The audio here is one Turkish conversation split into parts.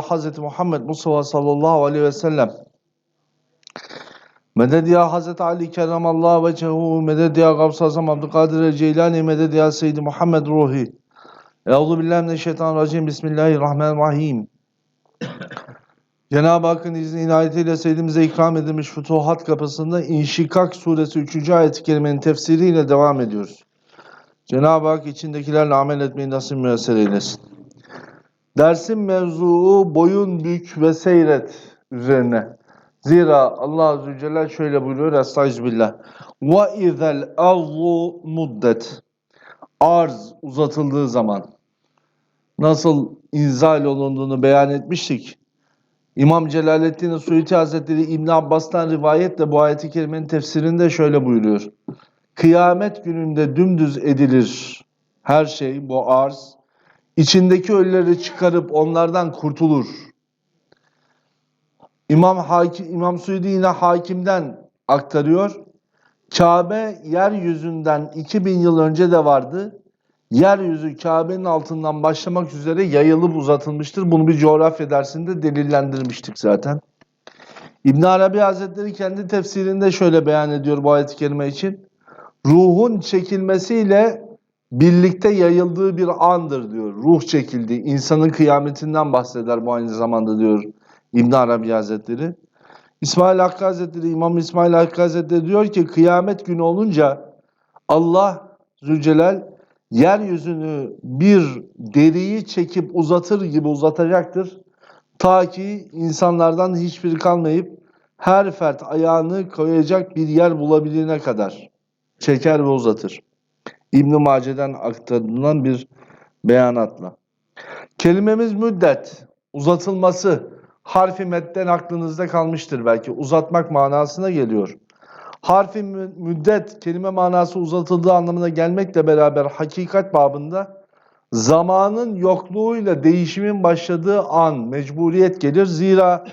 Hz. Muhammed Mustafa sallallahu aleyhi ve sellem Meded ya Hz. Ali kerramallahu vechehu Meded ya Gavs Azam Abdülkadir Ceylani Meded ya Seyyidi Muhammed Ruhi Euzu billahi mineşşeytanirracim Bismillahirrahmanirrahim Cenab-ı Hakk'ın izni inayetiyle Seyyidimize ikram edilmiş Fütuhat kapısında İnşikak suresi 3. ayet-i kerimenin tefsiriyle devam ediyoruz. Cenab-ı Hak içindekilerle amel etmeyi nasip müyesser eylesin. Dersin mevzuu boyun bük ve seyret üzerine. Zira Allah Azze ve Celle şöyle buyuruyor Estağfirullah. Ve izel arzu muddet. Arz uzatıldığı zaman nasıl inzal olunduğunu beyan etmiştik. İmam Celaleddin Suyuti Hazretleri İbn Abbas'tan rivayetle bu ayeti kerimenin tefsirinde şöyle buyuruyor. Kıyamet gününde dümdüz edilir her şey bu arz. İçindeki ölüleri çıkarıp onlardan kurtulur. İmam Hakim İmam Suyuti yine hakimden aktarıyor. Kabe yeryüzünden 2000 yıl önce de vardı. Yeryüzü Kabe'nin altından başlamak üzere yayılıp uzatılmıştır. Bunu bir coğrafya dersinde delillendirmiştik zaten. İbn Arabi Hazretleri kendi tefsirinde şöyle beyan ediyor bu ayet-i kerime için. Ruhun çekilmesiyle birlikte yayıldığı bir andır diyor. Ruh çekildi. İnsanın kıyametinden bahseder bu aynı zamanda diyor İbn Arabi Hazretleri. İsmail Hakkı Hazretleri, İmam İsmail Hakkı Hazretleri diyor ki kıyamet günü olunca Allah Zülcelal yeryüzünü bir deriyi çekip uzatır gibi uzatacaktır. Ta ki insanlardan hiçbiri kalmayıp her fert ayağını koyacak bir yer bulabilene kadar çeker ve uzatır. İbn-i Mace'den aktarılan bir beyanatla. Kelimemiz müddet, uzatılması, harfi medden aklınızda kalmıştır belki. Uzatmak manasına geliyor. Harfi mü- müddet kelime manası uzatıldığı anlamına gelmekle beraber hakikat babında zamanın yokluğuyla değişimin başladığı an mecburiyet gelir. Zira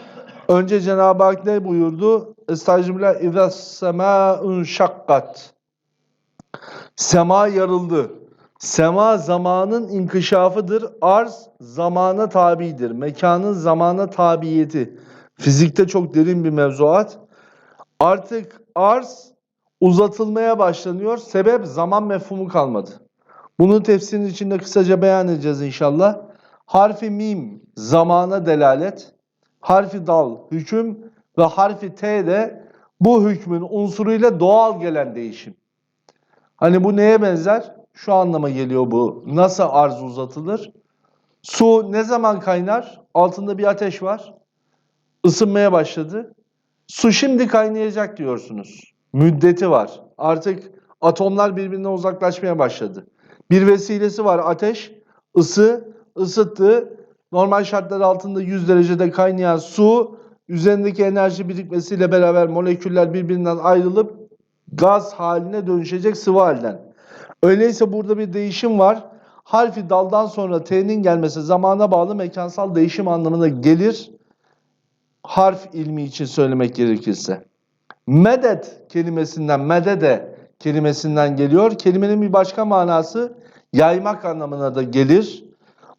önce Cenab-ı Hak ne buyurdu? Estağfirullah اِذَا السَّمَاءٌ şakkat. Sema yarıldı. Sema zamanın inkişafıdır. Arz zamana tabidir. Mekanın zamana tabiyeti. Fizikte çok derin bir mevzuat. Artık arz uzatılmaya başlanıyor. Sebep zaman mefhumu kalmadı. Bunu tefsirin içinde kısaca beyan edeceğiz inşallah. Harfi mim zamana delalet. Harfi dal hüküm ve harfi t de bu hükmün unsuruyla doğal gelen değişim. Hani bu neye benzer? Şu anlama geliyor bu. Nasıl arz uzatılır? Su ne zaman kaynar? Altında bir ateş var. Isınmaya başladı. Su şimdi kaynayacak diyorsunuz. Müddeti var. Artık atomlar birbirinden uzaklaşmaya başladı. Bir vesilesi var ateş, ısı, ısıttı. Normal şartlar altında 100 derecede kaynayan su üzerindeki enerji birikmesiyle beraber moleküller birbirinden ayrılıp gaz haline dönüşecek sıvı halden. Öyleyse burada bir değişim var. Harfi daldan sonra T'nin gelmesi zamana bağlı mekansal değişim anlamına gelir. Harf ilmi için söylemek gerekirse. Medet kelimesinden, medede kelimesinden geliyor. Kelimenin bir başka manası yaymak anlamına da gelir.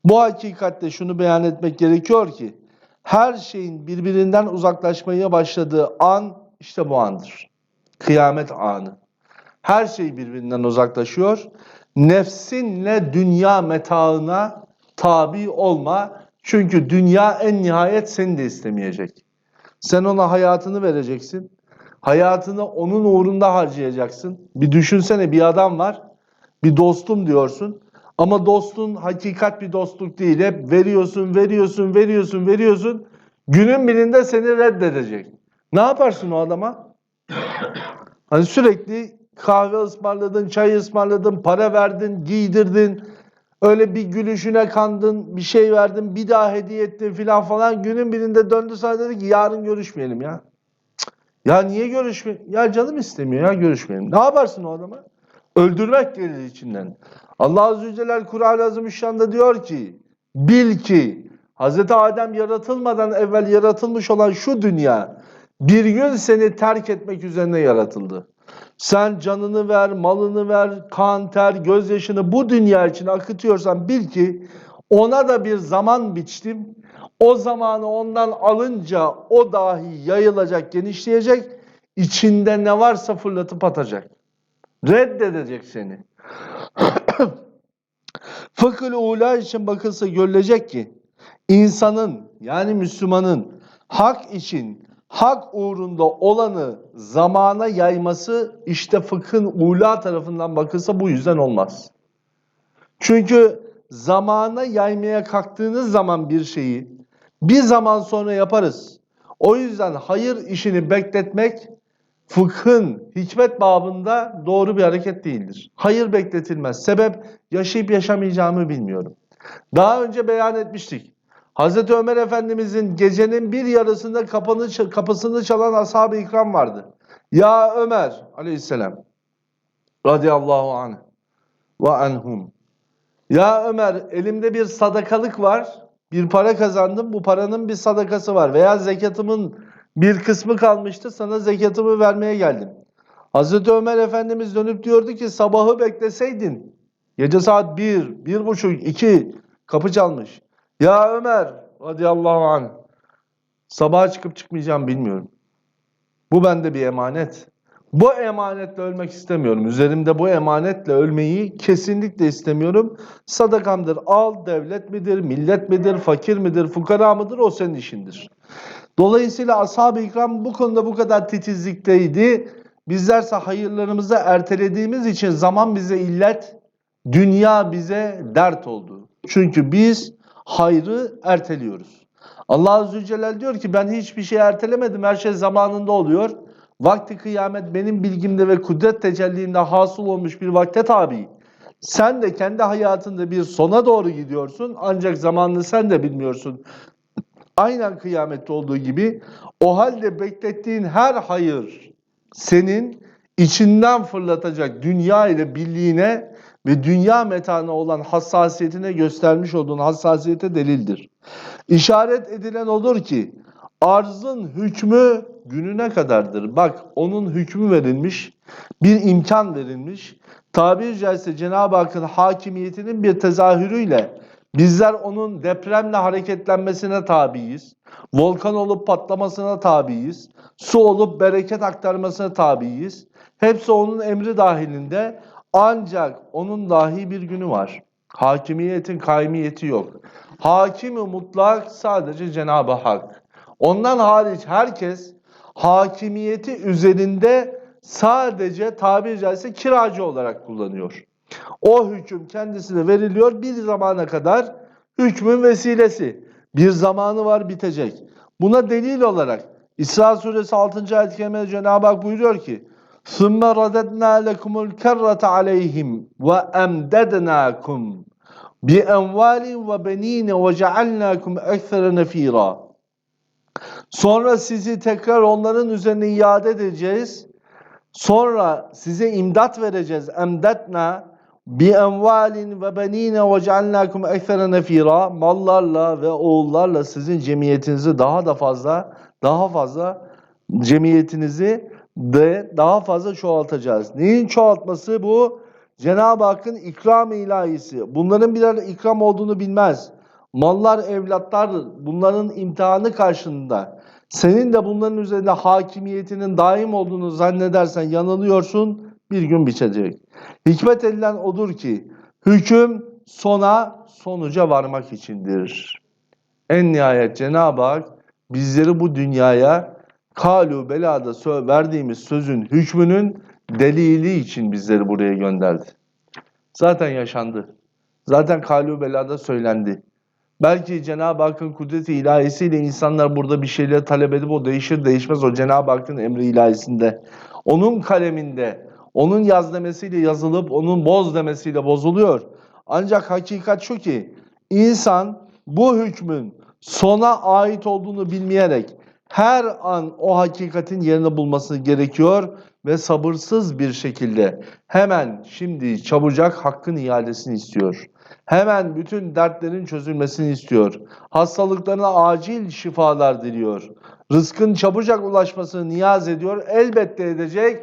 Bu hakikatte şunu beyan etmek gerekiyor ki her şeyin birbirinden uzaklaşmaya başladığı an işte bu andır. Kıyamet anı. Her şey birbirinden uzaklaşıyor. Nefsinle dünya metaına tabi olma. Çünkü dünya en nihayet seni de istemeyecek. Sen ona hayatını vereceksin. Hayatını onun uğrunda harcayacaksın. Bir düşünsene bir adam var. Bir dostum diyorsun. Ama dostun hakikat bir dostluk değil. Hep veriyorsun, veriyorsun, veriyorsun, veriyorsun. Günün birinde seni reddedecek. Ne yaparsın o adama? Hani sürekli kahve ısmarladın, çay ısmarladın, para verdin, giydirdin. Öyle bir gülüşüne kandın, bir şey verdin, bir daha hediye ettin filan falan. Günün birinde döndü sana dedi ki yarın görüşmeyelim ya. Ya niye görüşmeyelim? Ya canım istemiyor ya görüşmeyelim. Ne yaparsın o adama? Öldürmek gelir içinden. Allah Azze ve Celle Kur'an-ı Azimüşşan'da diyor ki bil ki Hz. Adem yaratılmadan evvel yaratılmış olan şu dünya bir gün seni terk etmek üzerine yaratıldı. Sen canını ver, malını ver, kan, ter, gözyaşını bu dünya için akıtıyorsan bil ki ona da bir zaman biçtim. O zamanı ondan alınca o dahi yayılacak, genişleyecek, içinde ne varsa fırlatıp atacak. Reddedecek seni. Fıkıh ula için bakılsa görülecek ki insanın yani Müslümanın hak için hak uğrunda olanı zamana yayması işte fıkhın ula tarafından bakılsa bu yüzden olmaz. Çünkü zamana yaymaya kalktığınız zaman bir şeyi bir zaman sonra yaparız. O yüzden hayır işini bekletmek fıkhın hikmet babında doğru bir hareket değildir. Hayır bekletilmez. Sebep yaşayıp yaşamayacağımı bilmiyorum. Daha önce beyan etmiştik. Hazreti Ömer Efendimizin gecenin bir yarısında kapını, kapısını çalan ashab-ı ikram vardı. Ya Ömer aleyhisselam radıyallahu anh ve anhum. Ya Ömer elimde bir sadakalık var. Bir para kazandım. Bu paranın bir sadakası var. Veya zekatımın bir kısmı kalmıştı. Sana zekatımı vermeye geldim. Hazreti Ömer Efendimiz dönüp diyordu ki sabahı bekleseydin. Gece saat 1, bir buçuk, iki kapı çalmış. Ya Ömer radıyallahu anh sabaha çıkıp çıkmayacağım bilmiyorum. Bu bende bir emanet. Bu emanetle ölmek istemiyorum. Üzerimde bu emanetle ölmeyi kesinlikle istemiyorum. Sadakamdır. Al devlet midir, millet midir, fakir midir, fukara mıdır o senin işindir. Dolayısıyla ashab-ı ikram bu konuda bu kadar titizlikteydi. Bizlerse hayırlarımızı ertelediğimiz için zaman bize illet, dünya bize dert oldu. Çünkü biz hayrı erteliyoruz. Allah Azze Celle diyor ki ben hiçbir şey ertelemedim. Her şey zamanında oluyor. Vakti kıyamet benim bilgimde ve kudret tecelliğinde hasıl olmuş bir vakte tabi. Sen de kendi hayatında bir sona doğru gidiyorsun ancak zamanını sen de bilmiyorsun. Aynen kıyamette olduğu gibi o halde beklettiğin her hayır senin içinden fırlatacak dünya ile birliğine ve dünya metana olan hassasiyetine göstermiş olduğun hassasiyete delildir. İşaret edilen odur ki arzın hükmü gününe kadardır. Bak onun hükmü verilmiş, bir imkan verilmiş. Tabiri caizse Cenab-ı Hakk'ın hakimiyetinin bir tezahürüyle bizler onun depremle hareketlenmesine tabiiz. Volkan olup patlamasına tabiiz. Su olup bereket aktarmasına tabiiz. Hepsi onun emri dahilinde. Ancak onun dahi bir günü var. Hakimiyetin kaimiyeti yok. Hakimi mutlak sadece Cenab-ı Hak. Ondan hariç herkes hakimiyeti üzerinde sadece tabiri caizse kiracı olarak kullanıyor. O hüküm kendisine veriliyor bir zamana kadar hükmün vesilesi. Bir zamanı var bitecek. Buna delil olarak İsra suresi 6. ayet-i Cenab-ı Hak buyuruyor ki ثُمَّ رَدَدْنَا لَكُمُ الْكَرَّةَ عَلَيْهِمْ وَاَمْدَدْنَاكُمْ بِاَمْوَالٍ وَبَن۪ينَ وَجَعَلْنَاكُمْ اَكْثَرَ نَف۪يرًا Sonra sizi tekrar onların üzerine iade edeceğiz. Sonra size imdat vereceğiz. Emdatna bi envalin ve benine ve cealnakum eksere nefira mallarla ve oğullarla sizin cemiyetinizi daha da fazla daha fazla cemiyetinizi de daha fazla çoğaltacağız. Neyin çoğaltması bu? Cenab-ı Hakk'ın ikram ilahisi. Bunların birer ikram olduğunu bilmez. Mallar, evlatlar bunların imtihanı karşında. Senin de bunların üzerinde hakimiyetinin daim olduğunu zannedersen yanılıyorsun, bir gün bitecek. Hikmet edilen odur ki, hüküm sona, sonuca varmak içindir. En nihayet Cenab-ı Hak bizleri bu dünyaya kalu belada verdiğimiz sözün hükmünün delili için bizleri buraya gönderdi. Zaten yaşandı. Zaten kalu belada söylendi. Belki Cenab-ı Hakk'ın kudreti ilahisiyle insanlar burada bir şeyler talep edip o değişir değişmez o Cenab-ı Hakk'ın emri ilahisinde. Onun kaleminde, onun yaz demesiyle yazılıp onun boz demesiyle bozuluyor. Ancak hakikat şu ki insan bu hükmün sona ait olduğunu bilmeyerek her an o hakikatin yerini bulması gerekiyor ve sabırsız bir şekilde hemen şimdi çabucak hakkın iadesini istiyor. Hemen bütün dertlerin çözülmesini istiyor. Hastalıklarına acil şifalar diliyor. Rızkın çabucak ulaşmasını niyaz ediyor. Elbette edecek.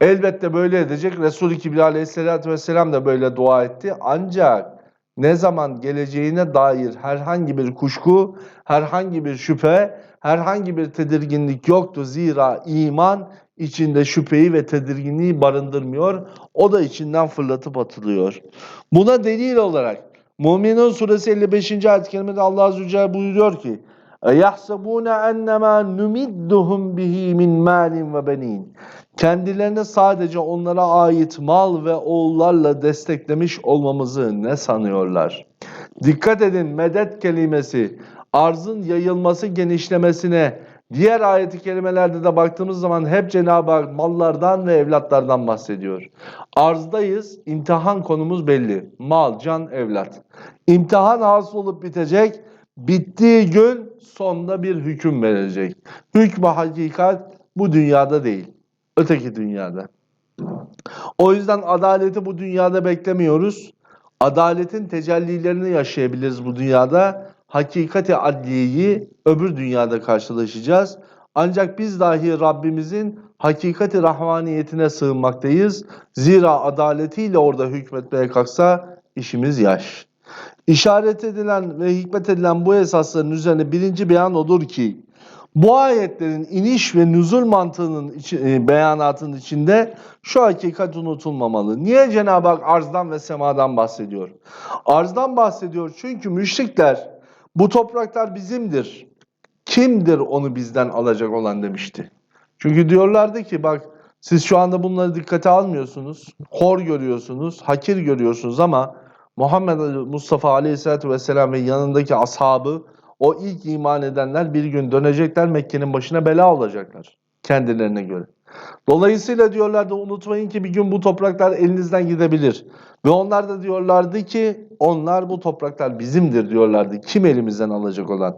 Elbette böyle edecek. Resul-i Kibri aleyhissalatü vesselam da böyle dua etti. Ancak ne zaman geleceğine dair herhangi bir kuşku, herhangi bir şüphe, herhangi bir tedirginlik yoktu. Zira iman içinde şüpheyi ve tedirginliği barındırmıyor. O da içinden fırlatıp atılıyor. Buna delil olarak Müminun suresi 55. ayet-i kerimede Allah Azze ve Celle buyuruyor ki يَحْسَبُونَ اَنَّمَا نُمِدُّهُمْ بِهِ مِنْ مَالٍ وَبَن۪ينَ Kendilerine sadece onlara ait mal ve oğullarla desteklemiş olmamızı ne sanıyorlar? Dikkat edin medet kelimesi arzın yayılması genişlemesine diğer ayeti kelimelerde de baktığımız zaman hep Cenab-ı Hak mallardan ve evlatlardan bahsediyor. Arzdayız, imtihan konumuz belli. Mal, can, evlat. İmtihan hasıl olup bitecek. Bittiği gün sonda bir hüküm verecek. Hükmü hakikat bu dünyada değil. Öteki dünyada. O yüzden adaleti bu dünyada beklemiyoruz. Adaletin tecellilerini yaşayabiliriz bu dünyada. Hakikati adliyeyi öbür dünyada karşılaşacağız. Ancak biz dahi Rabbimizin hakikati rahmaniyetine sığınmaktayız. Zira adaletiyle orada hükmetmeye kalksa işimiz yaş. İşaret edilen ve hikmet edilen bu esasların üzerine birinci beyan odur ki bu ayetlerin iniş ve nüzul mantığının içi, e, beyanatının içinde şu hakikat unutulmamalı. Niye Cenab-ı Hak arzdan ve semadan bahsediyor? Arzdan bahsediyor çünkü müşrikler bu topraklar bizimdir. Kimdir onu bizden alacak olan demişti. Çünkü diyorlardı ki bak siz şu anda bunları dikkate almıyorsunuz. Hor görüyorsunuz, hakir görüyorsunuz ama Muhammed Mustafa Aleyhisselatü Vesselam ve yanındaki ashabı o ilk iman edenler bir gün dönecekler Mekke'nin başına bela olacaklar kendilerine göre. Dolayısıyla diyorlardı unutmayın ki bir gün bu topraklar elinizden gidebilir. Ve onlar da diyorlardı ki onlar bu topraklar bizimdir diyorlardı. Kim elimizden alacak olan?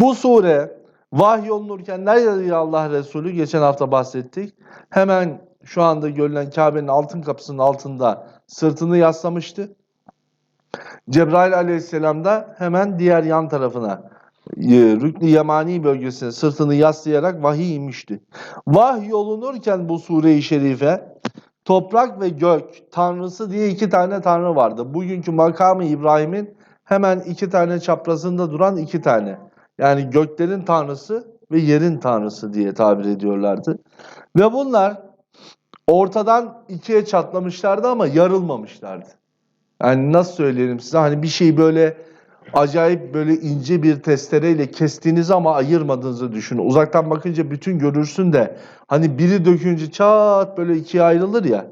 Bu sure vahyolunurken nerede Allah Resulü geçen hafta bahsettik. Hemen şu anda görülen Kabe'nin altın kapısının altında sırtını yaslamıştı. Cebrail aleyhisselam da hemen diğer yan tarafına Rükn-i Yemani bölgesine sırtını yaslayarak vahiy inmişti. Vahiy yolunurken bu sure-i şerife toprak ve gök tanrısı diye iki tane tanrı vardı. Bugünkü makamı İbrahim'in hemen iki tane çaprazında duran iki tane. Yani göklerin tanrısı ve yerin tanrısı diye tabir ediyorlardı. Ve bunlar ortadan ikiye çatlamışlardı ama yarılmamışlardı. Yani nasıl söyleyelim size hani bir şey böyle acayip böyle ince bir testereyle kestiğiniz ama ayırmadığınızı düşünün. Uzaktan bakınca bütün görürsün de hani biri dökünce çat böyle ikiye ayrılır ya.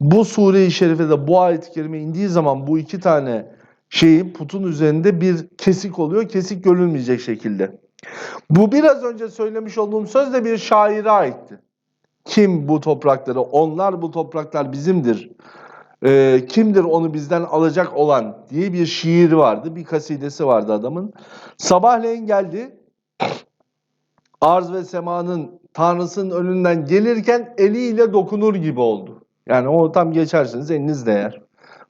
Bu sure-i şerifede bu ayet-i kerime indiği zaman bu iki tane şeyin putun üzerinde bir kesik oluyor. Kesik görülmeyecek şekilde. Bu biraz önce söylemiş olduğum söz de bir şaire aitti. Kim bu toprakları? Onlar bu topraklar bizimdir e, kimdir onu bizden alacak olan diye bir şiir vardı. Bir kasidesi vardı adamın. Sabahleyin geldi. Arz ve semanın tanrısının önünden gelirken eliyle dokunur gibi oldu. Yani o tam geçersiniz eliniz değer.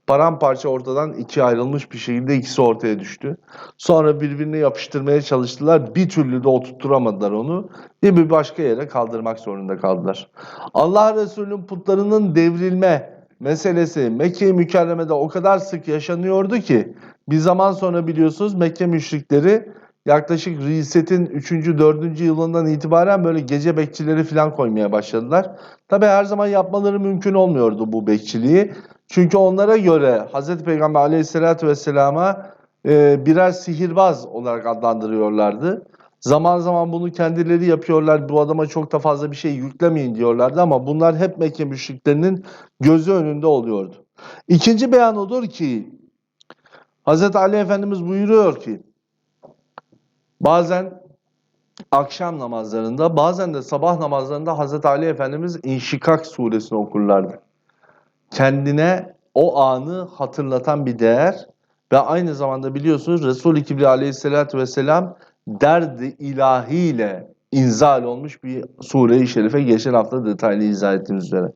Paramparça ortadan ikiye ayrılmış bir şekilde ikisi ortaya düştü. Sonra birbirine yapıştırmaya çalıştılar. Bir türlü de oturtturamadılar onu. Bir başka yere kaldırmak zorunda kaldılar. Allah Resulü'nün putlarının devrilme, meselesi Mekke-i Mükerreme'de o kadar sık yaşanıyordu ki bir zaman sonra biliyorsunuz Mekke müşrikleri yaklaşık Riset'in 3. 4. yılından itibaren böyle gece bekçileri falan koymaya başladılar. Tabi her zaman yapmaları mümkün olmuyordu bu bekçiliği. Çünkü onlara göre Hz. Peygamber aleyhissalatü vesselama e, birer sihirbaz olarak adlandırıyorlardı. Zaman zaman bunu kendileri yapıyorlar. Bu adama çok da fazla bir şey yüklemeyin diyorlardı ama bunlar hep Mekke müşriklerinin gözü önünde oluyordu. İkinci beyan odur ki Hz. Ali Efendimiz buyuruyor ki bazen akşam namazlarında bazen de sabah namazlarında Hz. Ali Efendimiz İnşikak suresini okurlardı. Kendine o anı hatırlatan bir değer ve aynı zamanda biliyorsunuz Resul-i Kibri aleyhissalatü vesselam derdi ilahiyle inzal olmuş bir sure-i şerife geçen hafta detaylı izah ettiğimiz üzere.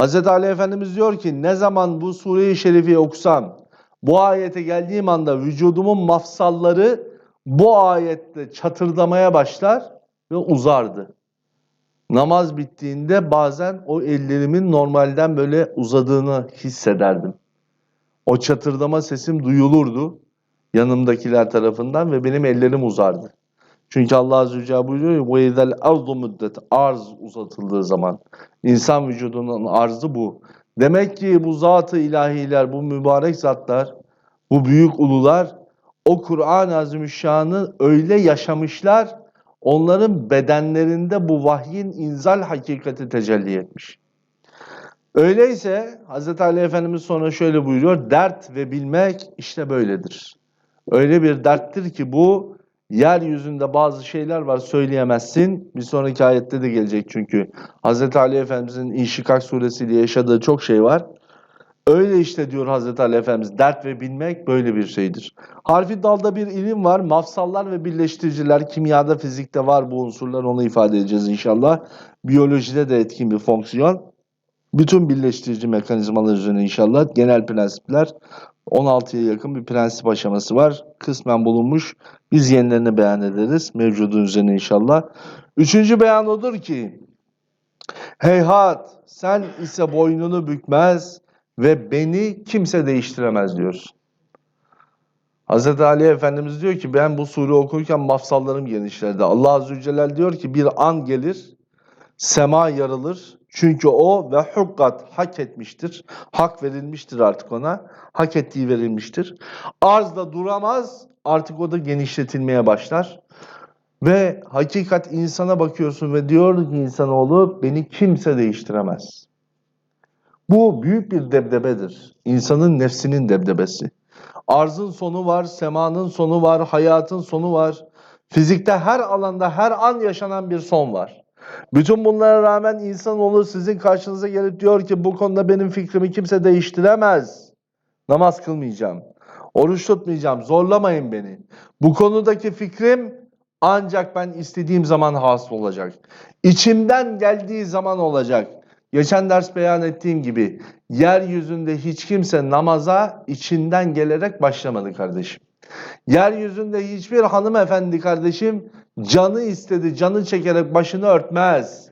Hz. Ali Efendimiz diyor ki ne zaman bu sure-i şerifi okusam bu ayete geldiğim anda vücudumun mafsalları bu ayette çatırdamaya başlar ve uzardı. Namaz bittiğinde bazen o ellerimin normalden böyle uzadığını hissederdim. O çatırdama sesim duyulurdu yanımdakiler tarafından ve benim ellerim uzardı. Çünkü Allah Azze ve Celle buyuruyor ya وَاِذَا الْاَرْضُ müddet Arz uzatıldığı zaman. insan vücudunun arzı bu. Demek ki bu zat-ı ilahiler, bu mübarek zatlar, bu büyük ulular o Kur'an-ı Azimüşşan'ı öyle yaşamışlar, onların bedenlerinde bu vahyin inzal hakikati tecelli etmiş. Öyleyse Hz. Ali Efendimiz sonra şöyle buyuruyor, dert ve bilmek işte böyledir. Öyle bir derttir ki bu yeryüzünde bazı şeyler var söyleyemezsin. Bir sonraki ayette de gelecek çünkü. Hz. Ali Efendimizin İnşikak suresiyle yaşadığı çok şey var. Öyle işte diyor Hz. Ali Efendimiz. Dert ve bilmek böyle bir şeydir. Harfi dalda bir ilim var. Mafsallar ve birleştiriciler, kimyada, fizikte var bu unsurlar. Onu ifade edeceğiz inşallah. Biyolojide de etkin bir fonksiyon. Bütün birleştirici mekanizmalar üzerine inşallah genel prensipler 16'ya yakın bir prensip aşaması var. Kısmen bulunmuş. Biz yenilerini beyan ederiz. Mevcudun üzerine inşallah. Üçüncü beyan odur ki Heyhat sen ise boynunu bükmez ve beni kimse değiştiremez diyoruz. Hz. Ali Efendimiz diyor ki ben bu sure okurken mafsallarım genişlerdi. Allah Azze ve Celle diyor ki bir an gelir sema yarılır. Çünkü o ve hukkat hak etmiştir. Hak verilmiştir artık ona. Hak ettiği verilmiştir. Arz da duramaz. Artık o da genişletilmeye başlar. Ve hakikat insana bakıyorsun ve diyor ki insanoğlu beni kimse değiştiremez. Bu büyük bir debdebedir. İnsanın nefsinin debdebesi. Arzın sonu var, semanın sonu var, hayatın sonu var. Fizikte her alanda her an yaşanan bir son var. Bütün bunlara rağmen insanoğlu sizin karşınıza gelip diyor ki bu konuda benim fikrimi kimse değiştiremez. Namaz kılmayacağım. Oruç tutmayacağım. Zorlamayın beni. Bu konudaki fikrim ancak ben istediğim zaman hasıl olacak. İçimden geldiği zaman olacak. Geçen ders beyan ettiğim gibi yeryüzünde hiç kimse namaza içinden gelerek başlamadı kardeşim. Yeryüzünde hiçbir hanımefendi kardeşim canı istedi, canı çekerek başını örtmez.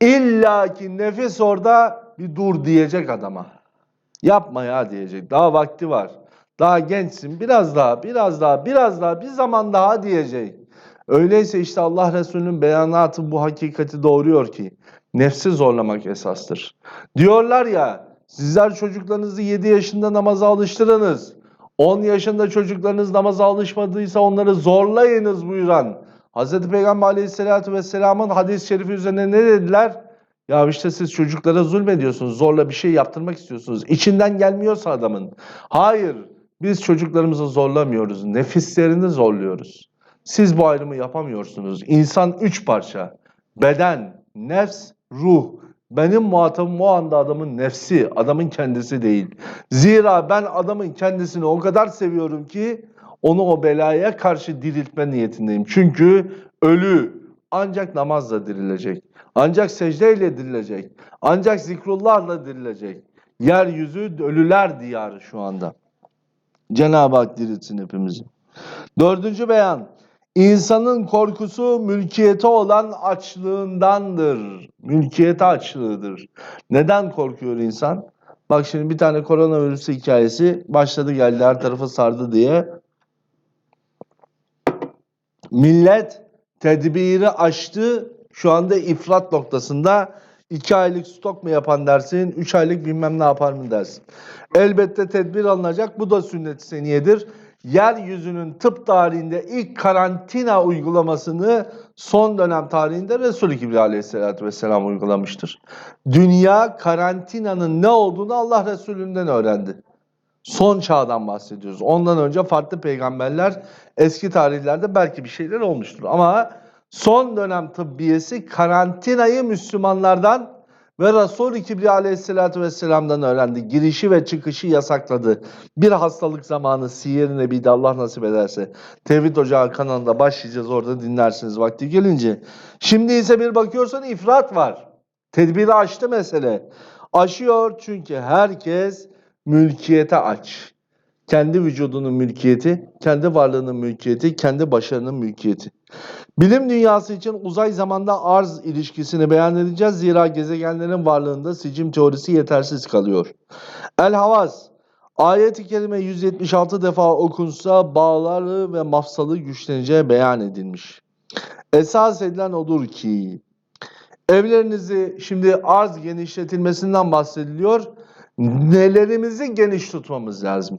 İlla ki nefis orada bir dur diyecek adama. Yapma ya diyecek. Daha vakti var. Daha gençsin. Biraz daha, biraz daha, biraz daha, bir zaman daha diyecek. Öyleyse işte Allah Resulü'nün beyanatı bu hakikati doğuruyor ki nefsi zorlamak esastır. Diyorlar ya sizler çocuklarınızı 7 yaşında namaza alıştırınız. 10 yaşında çocuklarınız namaza alışmadıysa onları zorlayınız buyuran Hz. Peygamber aleyhissalatü vesselamın hadis-i şerifi üzerine ne dediler? Ya işte siz çocuklara zulmediyorsunuz, zorla bir şey yaptırmak istiyorsunuz. İçinden gelmiyorsa adamın. Hayır, biz çocuklarımızı zorlamıyoruz, nefislerini zorluyoruz. Siz bu ayrımı yapamıyorsunuz. İnsan üç parça. Beden, nefs, ruh. Benim muhatabım o anda adamın nefsi, adamın kendisi değil. Zira ben adamın kendisini o kadar seviyorum ki onu o belaya karşı diriltme niyetindeyim. Çünkü ölü ancak namazla dirilecek. Ancak secdeyle dirilecek. Ancak zikrullahla dirilecek. Yeryüzü ölüler diyarı şu anda. Cenab-ı Hak diriltsin hepimizi. Dördüncü beyan. İnsanın korkusu mülkiyete olan açlığındandır. Mülkiyete açlığıdır. Neden korkuyor insan? Bak şimdi bir tane koronavirüs hikayesi başladı geldi her tarafı sardı diye. Millet tedbiri aştı. Şu anda ifrat noktasında. 2 aylık stok mu yapan dersin, 3 aylık bilmem ne yapar mı dersin. Elbette tedbir alınacak. Bu da sünnet-i seniyedir. Yeryüzünün tıp tarihinde ilk karantina uygulamasını son dönem tarihinde Resul-i Kibriya aleyhissalatü vesselam uygulamıştır. Dünya karantinanın ne olduğunu Allah Resulü'nden öğrendi. Son çağdan bahsediyoruz. Ondan önce farklı peygamberler eski tarihlerde belki bir şeyler olmuştur. Ama son dönem tıbbiyesi karantinayı Müslümanlardan ve Resul-i Kibriya aleyhissalatü vesselam'dan öğrendi. Girişi ve çıkışı yasakladı. Bir hastalık zamanı Siyer-i Nebi'de Allah nasip ederse Tevhid Ocağı kanalında başlayacağız orada dinlersiniz vakti gelince. Şimdi ise bir bakıyorsun ifrat var. Tedbiri aştı mesele. Aşıyor çünkü herkes mülkiyete aç. Kendi vücudunun mülkiyeti, kendi varlığının mülkiyeti, kendi başarının mülkiyeti. Bilim dünyası için uzay zamanda arz ilişkisini beyan edeceğiz. Zira gezegenlerin varlığında sicim teorisi yetersiz kalıyor. El Havas, Ayet-i kerime 176 defa okunsa bağları ve mafsalı güçleneceği beyan edilmiş. Esas edilen odur ki evlerinizi şimdi arz genişletilmesinden bahsediliyor. Nelerimizi geniş tutmamız lazım.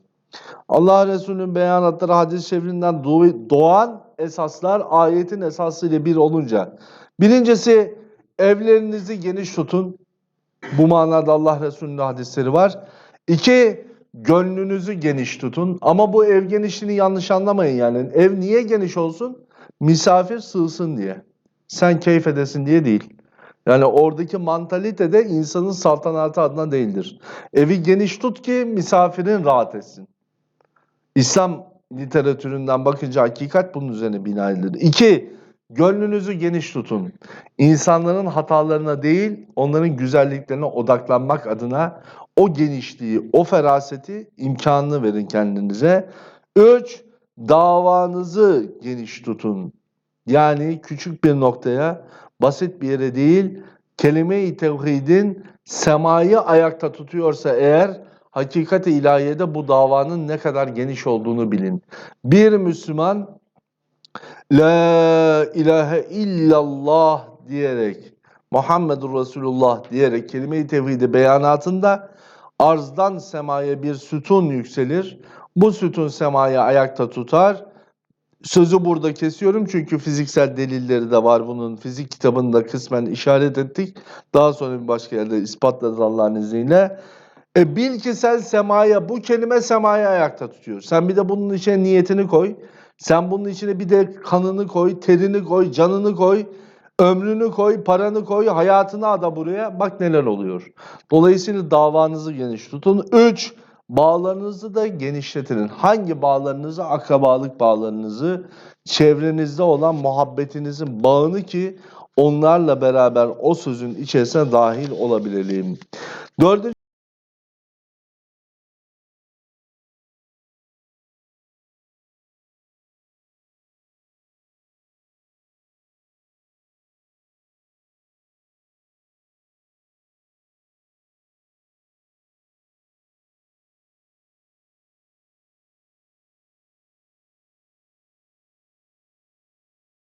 Allah Resulü'nün beyanatları hadis-i şerifinden doğ- doğan esaslar ayetin esasıyla bir olunca. Birincisi evlerinizi geniş tutun. Bu manada Allah Resulü'nün hadisleri var. İki, gönlünüzü geniş tutun. Ama bu ev genişliğini yanlış anlamayın yani. Ev niye geniş olsun? Misafir sığsın diye. Sen keyif edesin diye değil. Yani oradaki mantalite de insanın saltanatı adına değildir. Evi geniş tut ki misafirin rahat etsin. İslam literatüründen bakınca hakikat bunun üzerine bina edilir. İki, gönlünüzü geniş tutun. İnsanların hatalarına değil, onların güzelliklerine odaklanmak adına o genişliği, o feraseti, imkanını verin kendinize. Üç, davanızı geniş tutun. Yani küçük bir noktaya, basit bir yere değil, kelime-i tevhidin semayı ayakta tutuyorsa eğer, hakikati ilahiyede bu davanın ne kadar geniş olduğunu bilin. Bir Müslüman La ilahe illallah diyerek Muhammedur Resulullah diyerek kelime-i tevhidi beyanatında arzdan semaya bir sütun yükselir. Bu sütun semayı ayakta tutar. Sözü burada kesiyorum çünkü fiziksel delilleri de var bunun. Fizik kitabında kısmen işaret ettik. Daha sonra bir başka yerde ispatlarız Allah'ın izniyle. E bil ki sen semaya, bu kelime semayı ayakta tutuyor. Sen bir de bunun içine niyetini koy. Sen bunun içine bir de kanını koy, terini koy, canını koy, ömrünü koy, paranı koy, hayatını ada buraya. Bak neler oluyor. Dolayısıyla davanızı geniş tutun. Üç, bağlarınızı da genişletin. Hangi bağlarınızı? Akrabalık bağlarınızı, çevrenizde olan muhabbetinizin bağını ki onlarla beraber o sözün içerisine dahil olabilelim. Dördüncü